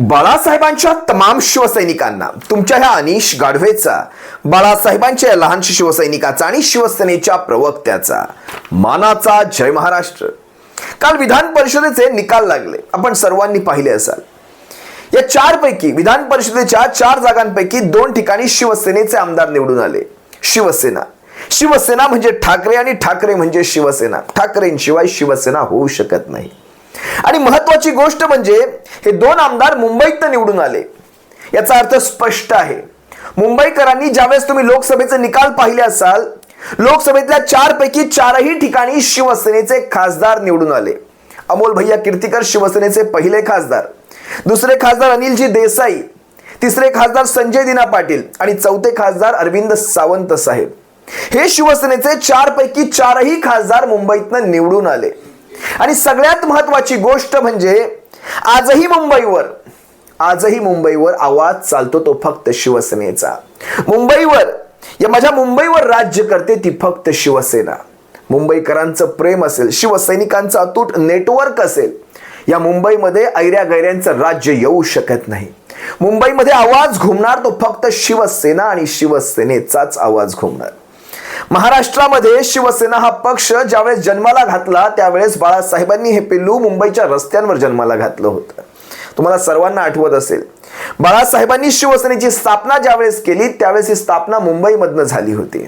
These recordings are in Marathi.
बाळासाहेबांच्या तमाम शिवसैनिकांना तुमच्या ह्या अनिश गाढवेचा बाळासाहेबांच्या या लहानशा शिवसैनिकाचा आणि शिवसेनेच्या प्रवक्त्याचा. मानाचा जय महाराष्ट्र. काल विधान परिषदेचे निकाल लागले. आपण सर्वांनी पाहिले असाल. या चार पैकी विधान परिषदेच्या चार जागांपैकी दोन ठिकाणी शिवसेनेचे आमदार निवडून आले. शिवसेना. शिवसेना म्हणजे ठाकरे आणि ठाकरे म्हणजे शिवसेना. ठाकरेंशिवाय शिवसेना होऊ शकत नाही. आणि महत्वाची गोष्ट म्हणजे हे दोन आमदार मुंबईत निवडून आले. याचा अर्थ स्पष्ट आहे. मुंबईकरांनी ज्यावेळेस तुम्ही लोकसभेचे निकाल पाहिले असाल लोकसभेतल्या चार पैकी चारही ठिकाणी शिवसेनेचे खासदार निवडून आले. अमोल भैया कीर्तीकर शिवसेनेचे पहिले खासदार. दुसरे खासदार अनिलजी देसाई. तिसरे खासदार संजय दिना पाटील. आणि चौथे खासदार अरविंद सावंत साहेब. हे शिवसेनेचे चार पैकी चारही खासदार मुंबईतनं निवडून आले. आणि सगळ्यात महत्वाची गोष्ट म्हणजे आजही मुंबईवर आजही मुंबईवर आवाज चालतो तो फक्त शिवसेनेचा. मुंबईवर या माझ्या मुंबईवर राज्य करते ती फक्त शिवसेना. मुंबईकरांचं प्रेम असेल शिवसैनिकांचं अतूट नेटवर्क असेल या मुंबईमध्ये ऐऱ्या गैऱ्यांचं राज्य येऊ शकत नाही. मुंबईमध्ये आवाज घुमणार तो फक्त शिवसेना आणि शिवसेनेचाच आवाज घुमणार. महाराष्ट्रामध्ये शिवसेना हा पक्ष ज्यावेळेस जन्माला घातला त्यावेळेस बाळासाहेबांनी हे पिल्लू मुंबईच्या रस्त्यांवर जन्माला घातलं होतं. तुम्हाला सर्वांना आठवत असेल बाळासाहेबांनी शिवसेनेची स्थापना ज्यावेळेस केली त्यावेळेस ही स्थापना मुंबईमधनं झाली होती.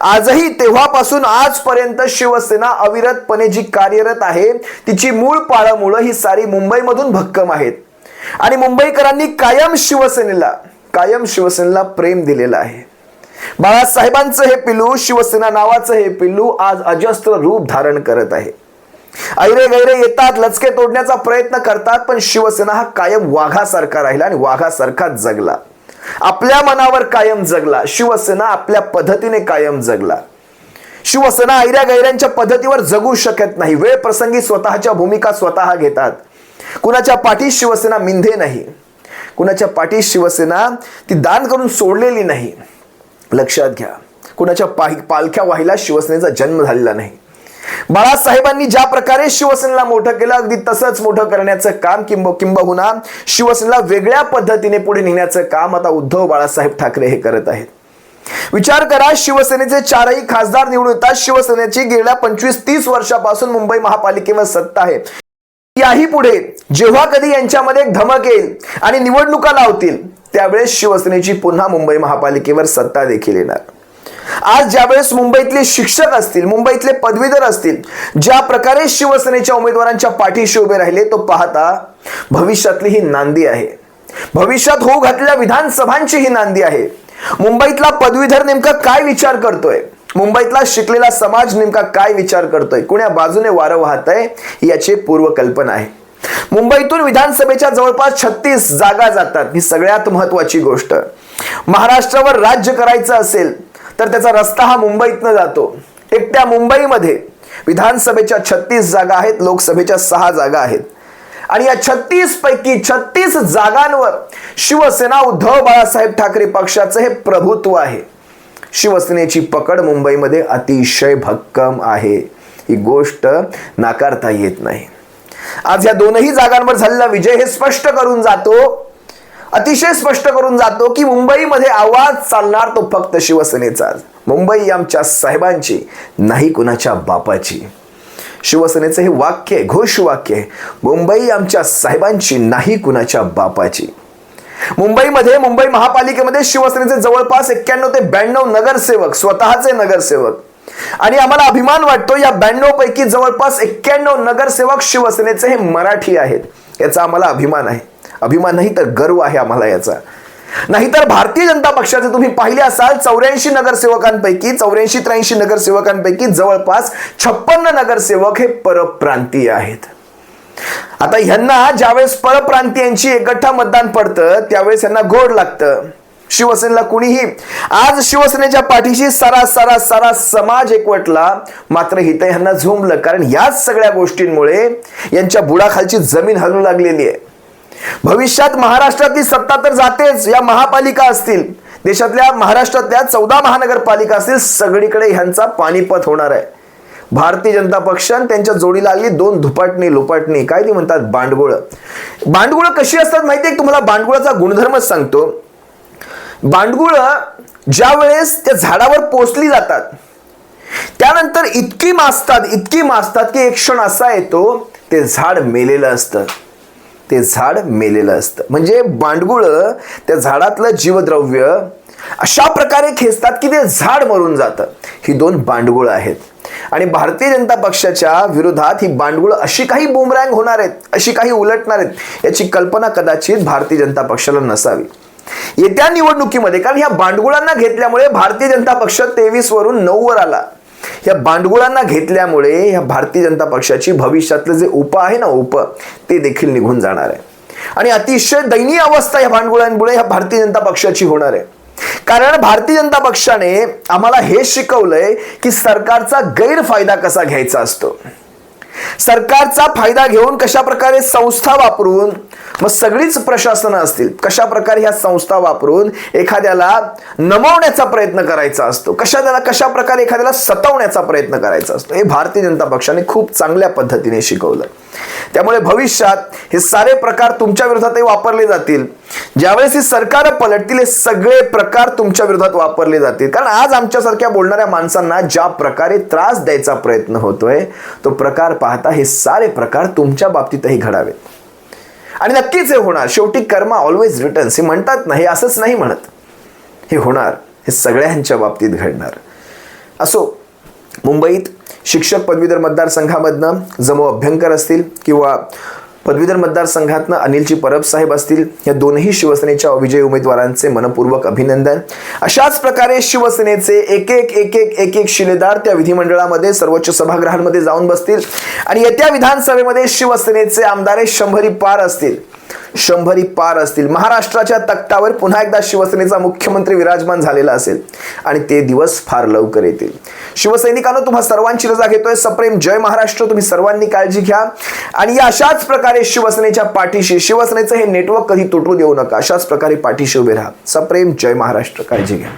आजही तेव्हापासून आजपर्यंत शिवसेना अविरतपणे जी कार्यरत आहे तिची मूळ पाळमुळं ही सारी मुंबईमधून भक्कम आहेत. आणि मुंबईकरांनी कायम शिवसेनेला कायम शिवसेनेला प्रेम दिलेलं आहे. बाळासाहेबांचं हे पिल्लू शिवसेना नावाचं हे पिल्लू आज अजस्त्र रूप धारण करत आहे. ऐरे गैरे येतात लचके तोडण्याचा प्रयत्न करतात पण शिवसेना हा कायम वाघासारखा राहिला आणि वाघासारखाच जगला. आपल्या मनावर कायम जगला शिवसेना आपल्या पद्धतीने कायम जगला. शिवसेना ऐऱ्या गैऱ्यांच्या पद्धतीवर जगू शकत नाही वेळ प्रसंगी स्वतःच्या भूमिका स्वतः घेतात. कुणाच्या पाठी शिवसेना मिंधे नाही. कुणाच्या पाठी शिवसेना ती दान करून सोडलेली नाही. लक्षात घ्या. कुणाच्या पाही पालख्या व्हायला शिवसेनेचा जन्म झालेला नाही. बाळासाहेबांनी ज्या प्रकारे शिवसेनेला मोठं केलं अगदी तसंच मोठं करण्याचं काम किंब किंबहुना शिवसेनेला वेगळ्या पद्धतीने पुढे नेण्याचं काम आता उद्धव बाळासाहेब ठाकरे हे करत आहेत. विचार करा शिवसेनेचे चारही खासदार निवडून येतात. शिवसेनेची गेल्या पंचवीस तीस वर्षापासून मुंबई महापालिकेवर सत्ता आहे. याही पुढे जेव्हा कधी यांच्यामध्ये धमक येईल आणि निवडणुका लावतील त्यावेळेस शिवसेनेची पुन्हा मुंबई महापालिकेवर सत्ता देखील येणार. आज ज्यावेळेस मुंबईतले शिक्षक असतील मुंबईतले पदवीधर असतील ज्या प्रकारे शिवसेनेच्या उमेदवारांच्या पाठीशी उभे राहिले तो पाहता भविष्यातली ही नांदी आहे. भविष्यात होऊ घातलेल्या विधानसभांची ही नांदी आहे. मुंबईतला पदवीधर नेमका काय विचार करतोय? मुंबईतला शिकलेला समाज नेमका काय विचार करतोय? कुण्या बाजूने वारं वाहत आहे याची पूर्वकल्पना आहे. मुंबईतून विधानसभेच्या जवळपास छत्तीस जागा जातात ही सगळ्यात महत्वाची गोष्ट. महाराष्ट्रावर राज्य करायचं असेल तर त्याचा रस्ता हा मुंबईतनं जातो. एकट्या मुंबईमध्ये विधानसभेच्या छत्तीस जागा आहेत लोकसभेच्या सहा जागा आहेत. आणि या छत्तीस पैकी छत्तीस जागांवर शिवसेना उद्धव बाळासाहेब ठाकरे पक्षाचं हे प्रभुत्व आहे. शिवसेनेची पकड मुंबईमध्ये अतिशय भक्कम आहे. ही गोष्ट नाकारता येत नाही. आज या दोनही जागांवर झालेला विजय हे स्पष्ट करून जातो अतिशय स्पष्ट करून जातो की मुंबईमध्ये आवाज चालणार तो फक्त शिवसेनेचा मुंबई आमच्या साहेबांची नाही कुणाच्या बापाची. शिवसेनेचं हे वाक्य आहे घोषवाक्य आहे. मुंबई आमच्या साहेबांची नाही कुणाच्या बापाची. मुंबईमध्ये मुंबई महापालिकेमध्ये शिवसेनेचे जवळपास एक्क्याण्णव ते ब्याण्णव नगरसेवक स्वतःचे नगरसेवक. आणि आम्हाला अभिमान वाटतो या ब्याण्णव पैकी जवळपास एक्क्याण्णव नगरसेवक शिवसेनेचे हे मराठी आहेत. याचा आम्हाला अभिमान आहे. अभिमान नाही तर गर्व आहे आम्हाला याचा. नाहीतर भारतीय जनता पक्षाचे तुम्ही पाहिले असाल चौऱ्याऐंशी नगरसेवकांपैकी चौऱ्याऐंशी त्र्याऐंशी नगरसेवकांपैकी जवळपास छप्पन्न नगरसेवक हे परप्रांतीय आहेत. आता ह्यांना ज्यावेळेस परप्रांतीयांची एकठ्ठा मतदान पडतं त्यावेळेस यांना गोड लागतं. शिवसेनेला कुणीही आज शिवसेनेच्या पाठीशी सारा सारा सारा समाज एकवटला मात्र हिथं ह्यांना झोंबलं. कारण याच सगळ्या गोष्टींमुळे यांच्या बुडाखालची जमीन हलू लागलेली आहे. भविष्यात महाराष्ट्रातली सत्ता तर जातेच या महापालिका असतील. देशातल्या महाराष्ट्रातल्या चौदा महानगरपालिका असतील सगळीकडे ह्यांचा पानिपत होणार आहे. भारतीय जनता पक्षान त्यांच्या जोडीला आली दोन धुपाटणी लुपाटणी. काय ती म्हणतात? बांडगुळ बांडगुळ कशी असतात माहिती आहे? तुम्हाला बांडगुळाचा गुणधर्मच सांगतो. बांडगुळ ज्या वेळेस त्या झाडावर पोचली जातात त्यानंतर इतकी मासतात इतकी मासतात की एक क्षण असा येतो ते झाड मेलेलं असतं. ते झाड मेलेलं असतं. म्हणजे बांडगुळं त्या झाडातलं जीवद्रव्य अशा प्रकारे खेचतात की ते झाड मरून जातं. ही दोन बांडगुळं आहेत. आणि भारतीय जनता पक्षाच्या विरोधात ही बांडगुळ अशी काही बुमरँग होणार आहेत अशी काही उलटणार आहेत याची कल्पना कदाचित भारतीय जनता पक्षाला नसावी. येत्या निवडणुकीमध्ये कारण ह्या बांडगुळांना घेतल्यामुळे भारतीय जनता पक्ष तेवीस वरून नऊ वर आला. या बांडगुळांना घेतल्यामुळे ह्या भारतीय जनता पक्षाची भविष्यातलं जे उप आहे ना उप ते देखील निघून जाणार आहे. आणि अतिशय दयनीय अवस्था या भांडगुळांमुळे ह्या भारतीय जनता पक्षाची होणार आहे. कारण भारतीय जनता पक्षाने आम्हाला हे शिकवलंय की सरकारचा गैरफायदा कसा घ्यायचा असतो. सरकारचा फायदा घेऊन कशा प्रकारे संस्था वापरून मग सगळीच प्रशासनं असतील कशा प्रकारे ह्या संस्था वापरून एखाद्याला नमवण्याचा प्रयत्न करायचा असतो? कशा त्याला कशा प्रकारे एखाद्याला सतवण्याचा प्रयत्न करायचा असतो? हे भारतीय जनता पक्षाने खूप चांगल्या पद्धतीने शिकवलं. त्यामुळे भविष्यात हे सारे प्रकार तुमच्या विरोधातही वापरले जातील. ज्यावेळेस ही सरकार पलटतील हे सगळे प्रकार तुमच्या विरोधात वापरले जातील. कारण आज आमच्यासारख्या बोलणाऱ्या माणसांना ज्या प्रकारे त्रास द्यायचा प्रयत्न होतोय तो प्रकार पाहता हे सारे प्रकार तुमच्या बाबतीतही घडावेत आणि नक्कीच हे होणार. शेवटी कर्मा ऑलवेज रिटर्न्स हे म्हणतात ना हे असंच नाही म्हणत. हे होणार. हे सगळ्यांच्या बाबतीत घडणार. असो मुंबईत शिक्षक पदवीधर मतदारसंघामधनं जमो अभ्यंकर असतील किंवा पदवीधर मतदारसंघातनं अनिलजी परब साहेब असतील. या दोनही शिवसेनेच्या विजयी उमेदवारांचे मनपूर्वक अभिनंदन. अशाच प्रकारे शिवसेनेचे एक एक एक एक एक एक शिलेदार त्या विधिमंडळामध्ये सर्वोच्च सभागृहांमध्ये जाऊन बसतील. आणि येत्या विधानसभेमध्ये शिवसेनेचे आमदार शंभरी पार असतील. शंभरी पार असतील. महाराष्ट्राच्या तक्त्यावर पुन्हा एकदा शिवसेनेचा मुख्यमंत्री विराजमान झालेला असेल आणि ते दिवस फार लवकर येतील. शिवसैनिकांनो तुम्हा सर्वांची रजा घेतोय सप्रेम जय महाराष्ट्र. तुम्ही सर्वांनी काळजी घ्या. आणि या अशाच प्रकारे शिवसेनेच्या पाठीशी शिवसेनेचं हे नेटवर्क कधी तुटू देऊ नका. अशाच प्रकारे पाठीशी उभे राहा. सप्रेम जय महाराष्ट्र. काळजी घ्या.